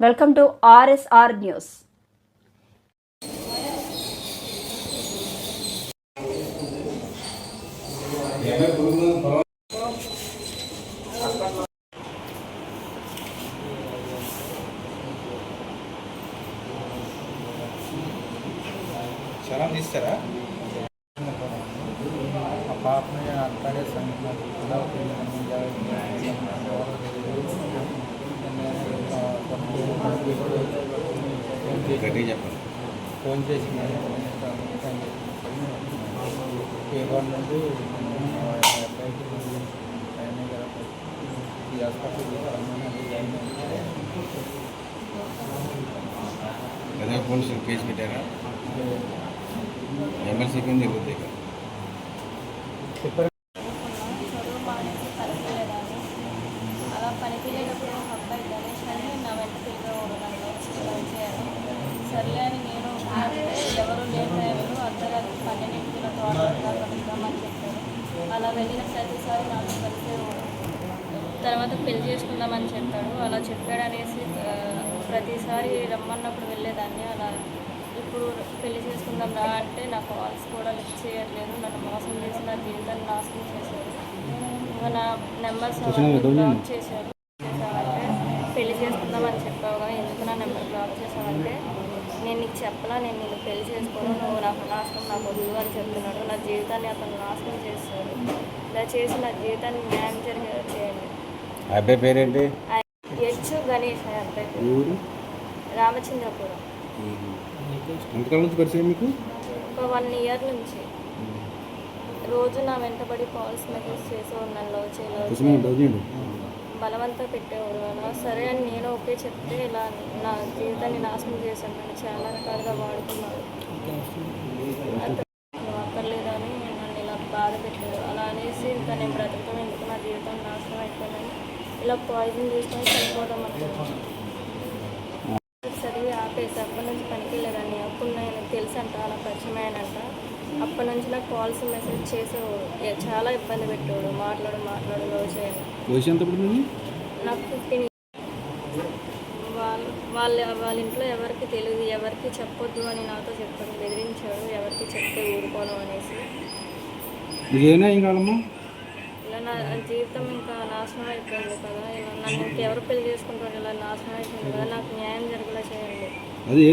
Welcome to RSR news క్షణం తీస్తారా ఆ పాపని అక్కడే సంగతి గట్టిగా చెప్పండి. ఫోన్ చేసి నుండి అబ్బాయికి ఆయన గారు ఈ హాస్పిటల్కి గదా పోలీసులు కేసు పెట్టారా? ఎమ్మెల్సీ కింద జరుగుతాయి కదా చెప్పారు చదువు మానేసి పనికి వెళ్ళేదాన్ని అలా పనికి వెళ్ళేటప్పుడు ఒక అబ్బాయి గణేష్ అని నా వెంట తిరిగేవాడు నన్ను వచ్చి లవ్ చేయాలి సర్లే అని నేను అంటే ఎవరు లేని టైంలో అర్ధరాత్రి పన్నెండింటికి నా తోటగా కలుద్దామని చెప్పారు అలా వెళ్ళిన ప్రతిసారి కలిసేవాడు తర్వాత పెళ్ళి చేసుకుందామని చెప్పాడు. అలా చెప్పాడు అనేసి ప్రతిసారి రమ్మన్నప్పుడు వెళ్ళేదాన్ని. అలా ఇప్పుడు పెళ్ళి చేసుకుందాం రా అంటే నా కాల్స్ కూడా లిఫ్ట్ చేయట్లేదు. నన్ను మోసం చేసి నా జీవితాన్ని నాశనం చేశారు. ఇంకా నా నెంబర్స్ బ్లాక్ చేశారు. చేసావంటే పెళ్ళి చేసుకుందామని చెప్పావుగా ఎందుకు నా నెంబర్ బ్లాక్ చేసావంటే నేను నీకు చెప్పలా నేను నిన్ను పెళ్ళి చేసుకోను. నువ్వు నాకు నాశనం నాకు వద్దు అని చెప్తున్నాడు. నా జీవితాన్ని అతను నాశనం చేస్తాడు. దయచేసి నా జీవితాన్ని న్యాయం జరిగేలా చేయండి. అబ్బాయి పేరేంటి? హెచ్ గణేష్ అనే అబ్బాయి పేరు. రామచంద్రపురం. ఎంతకాలం నుంచి పరిచయం మీకు? ఒక వన్ ఇయర్ నుంచి. రోజు నా వెంటబడి కాల్స్ మెసేజ్ చేసి ఉన్నాను. లవ్ చేయ లవ్ చేయ బలవంతా పెట్టేవాడు అలా సరే అని నేను ఓకే చెప్తే ఇలా నా జీవితాన్ని నాశనం చేశాను. నన్ను చాలా రకాలుగా వాడుకున్నాడు అక్కర్లేదని నన్ను ఇలా బాధ పెట్టాడు అలా అనేసి ఇంకా నేను బ్రతకడం ఎందుకు? నా జీవితం నాశనం అయిపోయిందని ఇలా పాయిజన్ తీసుకొని చనిపోవడం అనుకున్నాను చదివి ఆపేసి అప్పటి నుంచి పనికి వెళ్ళేదాన్ని అప్పుడు నేను తెలుసంట అలా పరిచయం అయ్యానంట. అప్పటి నుంచి నాకు కాల్స్ మెసేజ్ ఏ- చాలా ఇబ్బంది పెట్టేవాడు. మాట్లాడు మాట్లాడు పడుతుంది నాకు ఫిఫ్టీన్ వాళ్ళు వాళ్ళ ఇంట్లో ఎవరికి తెలియదు ఎవరికి చెప్పొద్దు అని నాతో చెప్పాడు బెదిరించాడు ఎవరికి చెప్తే ఊరుకోను అనేసి. ఇలా నా జీవితం ఇంకా నాశనం అయిపోయింది కదా ఇలా నన్ను ఇంకెవరు పెళ్ళి చేసుకుంటారు ఇలా నాశనం అయిపోయింది కదా నాకు న్యాయం జరిగేలా చేయండి. అది